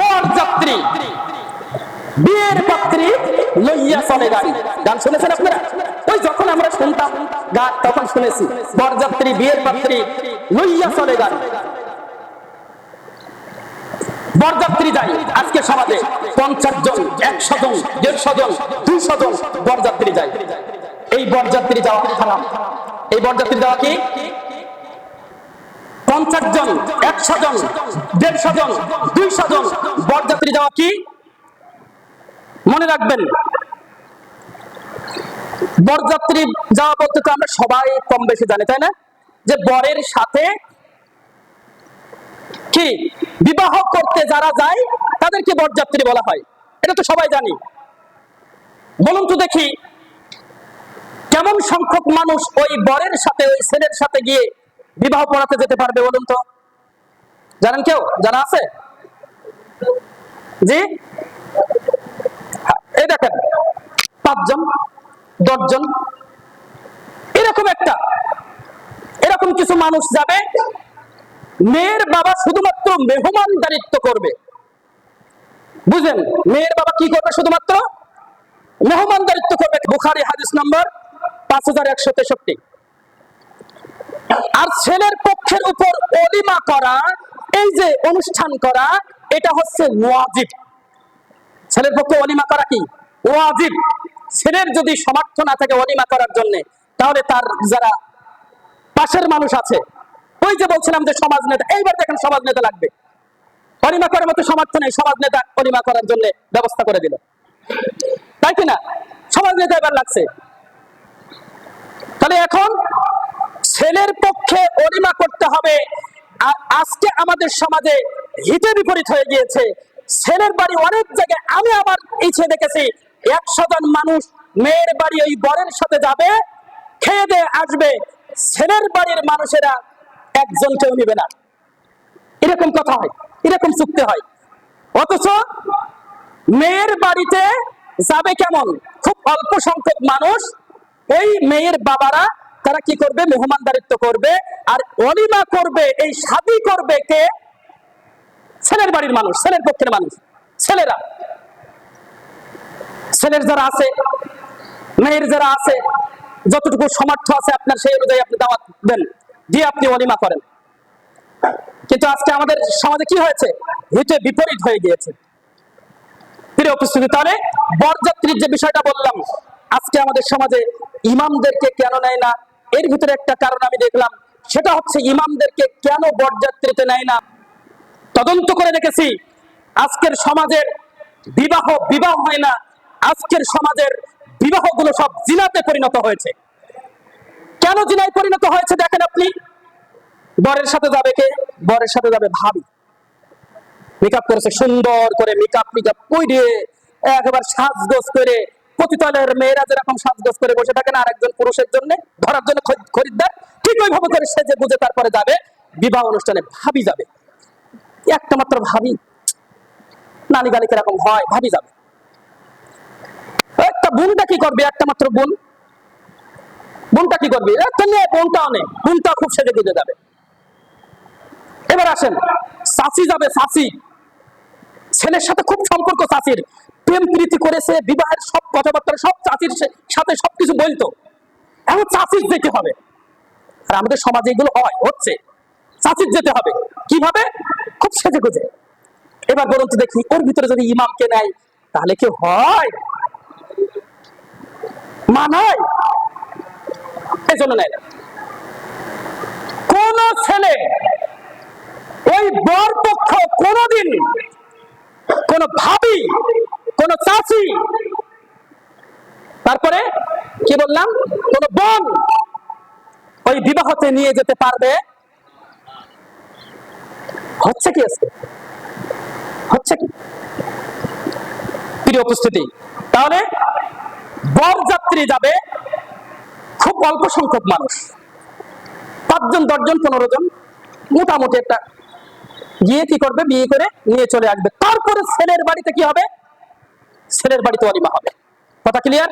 বরযাত্রী বিয়ের পাত্রী লইয়া চলে গাড়ি। গান শুনেছেন আপনারা? ওই যখন আমরা শুনতাম, গান তখন শুনেছি বরযাত্রী বিয়ের পাত্রী লইয়া চলে গাড়ি। বরযাত্রী যাই, আজকে সমাজে পঞ্চাশ জন, একশো জন, দেড়শো জন, দুইশো জন বরযাত্রী যায় এই বরযাত্রী যাওয়া হারাম। এই বরযাত্রী যাওয়া কি? পঞ্চাশ জন, একশো জন, দেড়শো জন, দুইশো জন বরযাত্রী যাওয়া কি? মনে রাখবেন, বরযাত্রী যাওয়া বলতে তো আমরা সবাই কম বেশি জানি, তাই না? যে বরের সাথে কি বিবাহ করতে যারা যায়, তাদেরকে বরযাত্রী বলা হয়। এটা তো সবাই জানি। বলুন তো দেখি, কেমন সংখ্যক মানুষ ওই বরের সাথে, ওই ছেলের সাথে গিয়ে বিবাহ পড়াতে যেতে পারবে বলুন তো? জানেন কেউ? জানা আছে? জি? এই দেখেন, পাঁচজন, দশজন, এরকম একটা, এরকম কিছু মানুষ যাবে, মেয়ের বাবা শুধুমাত্র মেহমান মেহমানদারিত্ব করবে। বুঝলেন? মেয়ের বাবা কি করবে শুধুমাত্র? মেহমান মেহমানদারিত্ব করবে। বুখারি হাদিস নম্বর পাঁচ হাজার একশো তেষট্টি। আর ছেলের পক্ষের উপর অলিমা করা, এই যে অনুষ্ঠান করা, এটা হচ্ছে ওয়াজিব। ছেলের পক্ষে অলিমা করা কি? ওয়াজিব। ছেলের যদি সমর্থ না থাকে অলিমা করার জন্য, তাহলে তার যারা পাশের মানুষ আছে, ওই যে বলছিলাম যে সমাজ নেতা, এইবার দেখেন সমাজ নেতা লাগবে। অনিমা করার মতো সমর্থ নেই, সমাজ নেতা অনিমা করার জন্য ব্যবস্থা করে দিল। তাই কিনা সমাজ নেতা এবার লাগছে। তাহলে এখন ছেলের পক্ষে অনিমা করতে হবে। আজকে আমাদের সমাজে হিতে বিপরীত হয়ে গিয়েছে। ছেলের বাড়ি অনেক জায়গায় আমি আমার ইচ্ছে দেখেছি। একশো জন মানুষ মেয়ের বাড়ি ওই বরের সাথে যাবে, খেয়ে দিয়ে আসবে। ছেলের বাড়ির মানুষেরা একজন কেউ নিবে না। এরকম কথা হয়, এরকম চুক্তি হয়। অথচ মেয়ের বাড়িতে যাবে কেমন? খুব অল্প সংখ্যক মানুষ, ওই মেয়ের বাবারা তারা কি করবে? মেহমানদারিত্ব করবে। আর অলিমা করবে, এই শাদি করবে কে? ছেলের বাড়ির মানুষ, ছেলের পক্ষের মানুষ, ছেলেরা। ছেলের যারা আছে, মেয়ের যারা আছে, যতটুকু সমর্থ আছে আপনার, সেই অনুযায়ী আপনি দাওয়াত দেন, দিয়ে আপনি অলিমা করেন। কিন্তু আজকে আমাদের সমাজে কি হয়েছে? হিতে বিপরীত হয়ে গিয়েছে। প্রিয় উপস্থিতি, তাহলে বরযাত্রীর যে বিষয়টা বললাম, আজকে আমাদের সমাজে ইমামদেরকে কেন নেয় না? এর ভিতরে একটা কারণ আমি দেখলাম, সেটা হচ্ছে ইমামদেরকে কেন বরযাত্রীতে নেয় না? তদন্ত করে দেখেছি, আজকের সমাজের বিবাহ বিবাহ হয় না, আজকের সমাজের বিবাহগুলো সব জিনাতে পরিণত হয়েছে। কেন জিনায় পরিণত হয়েছে দেখেন আপনি? বরের সাথে যাবে কে? বরের সাথে যাবে ভাবি। মেকআপ করেছে সুন্দর করে, মেকআপ মেকআপ কইরে, একবার সাজগোজ করে পতিতলের মেয়েরা যেরকম সাজগোজ করে বসে থাকে না আরেকজন পুরুষের জন্য ধরার জন্য খরিদ্দার, ঠিক ওইভাবে করে সেজে বুঝে তারপরে যাবে, বিবাহ অনুষ্ঠানে ভাবি যাবে। একটা মাত্র ভাবি, নানি গালি কীরকম হয়, ভাবি যাবে। একটা বোনটা কি করবে? একটা মাত্র বোন। বোনটা কি করবে? নিয়ে বোনটাও নেই বোনটা খুব সেজে গুজে যাবে। এবার আসেন চাচি যাবে চাচি ছেলের সাথে খুব সম্পর্ক চাচির প্রেম প্রীতি করেছে, বিবাহের সব কথাবার্তা সব চাচির সাথে সবকিছু বলতো এখন চাচির যেতে হবে। আর আমাদের সমাজে এগুলো হয়, হচ্ছে। চাচির যেতে হবে। কীভাবে? খুব সেজে গুজে। এবার বলুন তো দেখি, ওর ভিতরে যদি ইমামকে নেয়, তাহলে কি হয়? মানায় এই জন্য নেয় কোন ছেলে ওই বর পক্ষ কোনদিন কোন ভাবি কোন চাচি। তারপরে কি বললাম? কোন বোন ওই বিবাহতে নিয়ে যেতে পারবে। হচ্ছে কি হচ্ছে কি? প্রিয় উপস্থিতি, তাহলে যাবে খুব অল্প সংখ্যক মানুষ। পাঁচজন, দশজন, পনেরো জন, মোটামুটি একটা। গিয়ে কি করবে? বিয়ে করে নিয়ে চলে আসবে। তারপরে ছেলের বাড়িতে কি হবে? ছেলের বাড়িতে অলিমা হবে। কথা ক্লিয়ার